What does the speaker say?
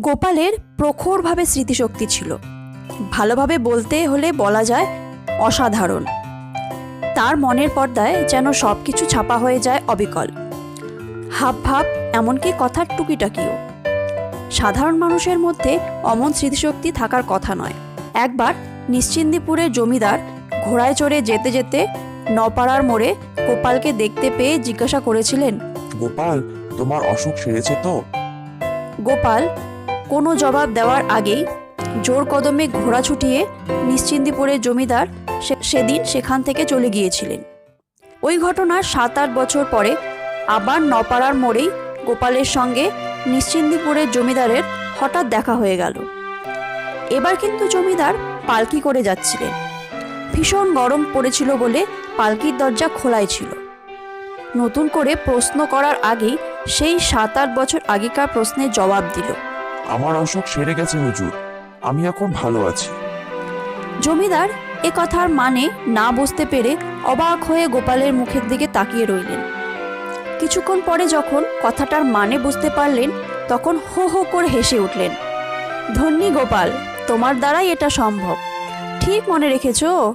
গোপালের প্রখরভাবে স্মৃতিশক্তি ছিল। ভালোভাবে বলতে হলে বলা যায় অসাধারণ। তার মনের পর্দায় যেন সব কিছু ছাপা হয়ে যায় অবিকল। হাব ভাব এমনকি কথার টুকিটাকিও। সাধারণ মানুষের মধ্যে অমন স্মৃতিশক্তি থাকার কথা নয়। একবার নিশ্চিন্দিপুরের জমিদার ঘোড়ায় চড়ে যেতে যেতে নপাড়ার মোড়ে গোপালকে দেখতে পেয়ে জিজ্ঞাসা করেছিলেন গোপাল তোমার অসুখ সেরেছে তো? গোপাল কোনো জবাব দেওয়ার আগেই জোর কদমে ঘোড়া ছুটিয়ে নিশ্চিন্দিপুরের জমিদার সেদিন সেখান থেকে চলে গিয়েছিলেন। ওই ঘটনার সাত আট বছর পরে আবার নপাড়ার মোড়েই গোপালের সঙ্গে নিশ্চিন্দিপুরের জমিদারের হঠাৎ দেখা হয়ে গেল। এবার কিন্তু জমিদার পালকি করে যাচ্ছিলেন। ভীষণ গরম পড়েছিল বলে পালকির দরজা খোলাই ছিল। নতুন করে প্রশ্ন করার আগেই সেই সাত আট বছর আগেকার প্রশ্নের জবাব দিল। আমার অসুখ সেরে গেছে, হুজুর। আমি এখন ভালো আছি। জমিদার, এ কথার মানে না বুঝতে পেরে অবাক হয়ে গোপালের মুখের দিকে তাকিয়ে রইলেন। কিছুক্ষণ পরে যখন কথাটার মানে বুঝতে পারলেন, তখন হো হো করে হেসে উঠলেন। ধন্যী গোপাল, তোমার দ্বারাই এটা সম্ভব। ঠিক মনে রেখেছো?